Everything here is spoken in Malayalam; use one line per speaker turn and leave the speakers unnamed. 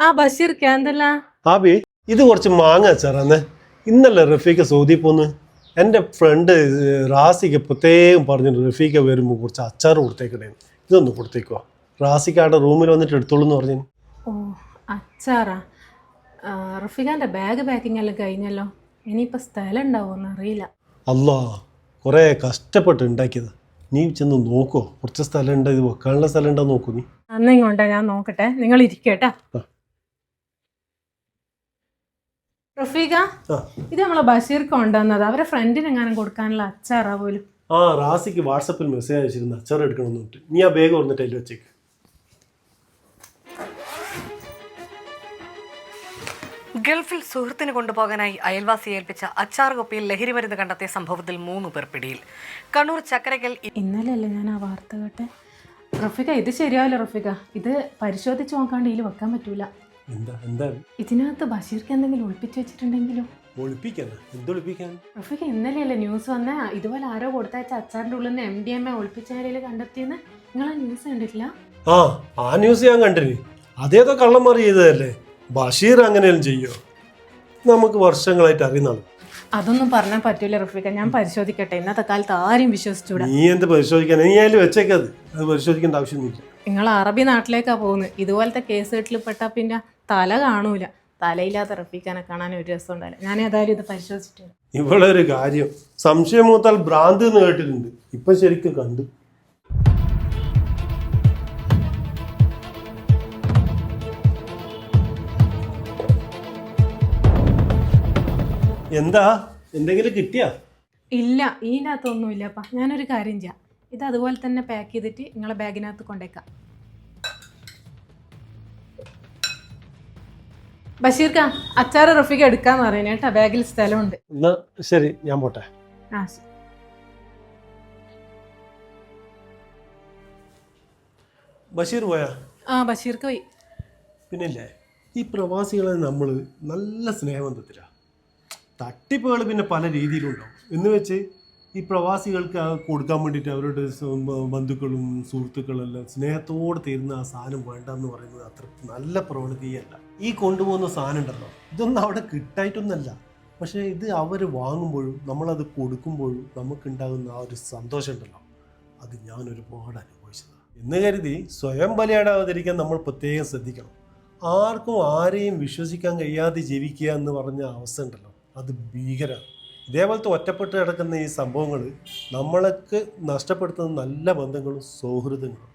ആ ബഷീർ എന്തല്ല
ആബി ഇത് കുറച്ച് മാങ്ങ അച്ചാറാന്ന്. ഇന്നലെ റഫീഖ് സൗദി പോന്ന്. എന്റെ ഫ്രണ്ട് റാസിക്ക് പ്രത്യേകം പറഞ്ഞു റഫീഖ് വരുമ്പോൾ കുറച്ച് അച്ചാർ കൊടുത്തേക്കണേ. ഇതൊന്ന് കൊടുത്തേക്കുവാ. അവിടെ റൂമിൽ വന്നിട്ട് എടുത്തോളൂ എന്ന് പറഞ്ഞു.
ഓ അച്ചാറാ? റഫീഖാന്റെ റഫീഖാന്റെ ബാഗ് പാക്കിംഗ് എല്ലാം കഴിഞ്ഞല്ലോ. ഇനിയിപ്പോൾ സ്ഥലം ഉണ്ടാവുമെന്ന് അറിയില്ല.
അല്ലാ കുറേ കഷ്ടപ്പെട്ട് ഉണ്ടാക്കിയത്. നീ ചെന്ന് നോക്കോ. കുറച്ച് സ്ഥലം ഉണ്ട്? ഇത് വെക്കാനുള്ള സ്ഥലം ഉണ്ടോ നോക്കൂ നീ.
അന്നിങ്ങോട്ടെ ഞാൻ നോക്കട്ടെ. നിങ്ങൾ ഇരിക്കട്ടാ
ആ.
റഫീഖ ഇത് നമ്മളെ ബഷീർ കൊണ്ടുവന്നത്. അവരെ ഫ്രണ്ടിന് എങ്ങാനും കൊടുക്കാനുള്ള അച്ചാറാ പോലും.
ആ റാസിക്ക് വാട്സപ്പിൽ മെസ്സേജ് അയച്ചിരുന്നു അച്ചാർ എടുക്കണമെന്ന് പറഞ്ഞിട്ട്. നീ ആ ബാഗ് വന്നിട്ട് അതിൽ വെച്ചേക്ക്.
ഗൾഫിൽ സുഹൃത്തിന് കൊണ്ടുപോകാനായി അയൽവാസി ഏൽപ്പിച്ച അച്ചാർ കുപ്പിയിൽ ലഹരി മരുന്ന് കണ്ടെത്തിയ സംഭവത്തിൽ മൂന്ന് പേർ പിടിയിൽ. കണ്ണൂർ ചക്കരക്കൽ
ഇന്നലെയല്ലേ ഞാൻ ആ വാർത്ത കേട്ടെ? റഫിക ഇത് ശരിയാവില്ല റഫിക ഇത് പരിശോധിച്ച് നോക്കാണ്ട് ഇതിൽ വെക്കാൻ പറ്റൂല.
എന്താ എന്താ?
ഇതിനകത്ത് ബഷീർക്ക് എന്തെങ്കിലും ഒളിപ്പിച്ചു വെച്ചിട്ടുണ്ടെങ്കിലോ?
ഒളിപ്പിക്കാനാ? എന്തൊളിപ്പിക്കാൻ
റഫീഖ ഇന്നലെയല്ലേ ന്യൂസ് വന്ന? ഇതുപോലെ ആരോ കൊടുത്തയച്ച അച്ചാറിന്റെ ഉള്ളിൽ നിന്ന് എം ഡി എം എ ഒളിപ്പിച്ച നിലയിൽ കണ്ടെത്തിയെന്ന്? നിങ്ങൾ ആ ന്യൂസ് കണ്ടിട്ടില്ല?
ആ ആ ന്യൂസ് ഞാൻ കണ്ടിന്. അതേതോ കള്ളന്മാർ ചെയ്തതല്ലേ? ബഷീർ അങ്ങനെയും ചെയ്യോ? നമുക്ക് വർഷങ്ങളായിട്ട് അറിയുന്നതാണ്.
അതൊന്നും പറഞ്ഞാൽ പറ്റൂല റഫീഖ. ഞാൻ പരിശോധിക്കട്ടെ. ഇന്നത്തെ കാലത്ത് ആരും വിശ്വസിച്ചൂടാ.
നീ എന്ത് പരിശോധിക്കാൻ? നീ അതിൽ വെച്ചേക്കത് അത്. പരിശോധിക്കേണ്ട ആവശ്യമൊന്നുമില്ല.
നിങ്ങൾ അറബി നാട്ടിലേക്കാണ് പോകുന്നത്. ഇതുപോലത്തെ കേസ് കെട്ടിൽ പെട്ടാൽ പിന്നെ തല കാണൂല. തലയില്ലാത്ത റഫീഖാനെ കാണാൻ ഒരു രസം ഉണ്ടാവില്ല. ഞാൻ ഏതായാലും ഇത് പരിശോധിച്ചിട്ടുണ്ട്.
ഇവിടെ ഒരു കാര്യം. സംശയം മൂത്താൽ ഭ്രാന്ത് എന്ന് കേട്ടിട്ടുണ്ട്. ഇപ്പൊ ശരിക്കും കണ്ടു. എന്താ? എന്തെങ്കിലും കിട്ടിയാ?
ഇല്ല ഇതിന്റെ അകത്തൊന്നും ഇല്ലപ്പാ ഞാനൊരു കാര്യം ചെയ്യാം. ഇത് അതുപോലെ തന്നെ പാക്ക് ചെയ്തിട്ട് നിങ്ങളെ ബാഗിനകത്ത് കൊണ്ടേക്കാം. ബഷീർക്ക അച്ചാറ് റഫീഖ് എടുക്കാന്ന് പറയുന്നത് കേട്ടോ. ബാഗിൽ സ്ഥലമുണ്ട്.
എന്നാ ശരി ഞാൻ പോട്ടെ.
ആ
ബഷീർ പോയാ?
ആ ബഷീർക്ക് പോയി.
പിന്നില്ലേ ഈ പ്രവാസികളെ നമ്മൾ നല്ല സ്നേഹബന്ധത്തിലാണ് തട്ടിപ്പുകൾ പിന്നെ പല രീതിയിലുണ്ടാവും. എന്ന് വെച്ച് ഈ പ്രവാസികൾക്ക് കൊടുക്കാൻ വേണ്ടിയിട്ട് അവരുടെ ബന്ധുക്കളും സുഹൃത്തുക്കളെല്ലാം സ്നേഹത്തോടെ തരുന്ന ആ സാധനം വേണ്ടെന്ന് പറയുന്നത് അത്ര നല്ല പ്രവണതയല്ല. ഈ കൊണ്ടുപോകുന്ന സാധനം ഉണ്ടല്ലോ ഇതൊന്നും അവിടെ കിട്ടായിട്ടൊന്നല്ല. പക്ഷേ ഇത് അവർ വാങ്ങുമ്പോഴും നമ്മളത് കൊടുക്കുമ്പോഴും നമുക്കുണ്ടാകുന്ന ആ ഒരു സന്തോഷം ഉണ്ടല്ലോ. അത് ഞാൻ ഒരുപാട് അനുഭവിച്ചതാണ് എന്ന് കരുതി സ്വയം ബലിയാടാതിരിക്കാൻ നമ്മൾ പ്രത്യേകം ശ്രദ്ധിക്കണം. ആർക്കും ആരെയും വിശ്വസിക്കാൻ കഴിയാതെ ജീവിക്കുക എന്ന് പറഞ്ഞ അവസ്ഥ ഉണ്ടല്ലോ. അത് ഭീകരമാണ് ഇതേപോലത്തെ ഒറ്റപ്പെട്ട് കിടക്കുന്ന ഈ സംഭവങ്ങൾ നമ്മൾക്ക് നഷ്ടപ്പെടുത്തുന്ന നല്ല ബന്ധങ്ങളും സൗഹൃദങ്ങളും.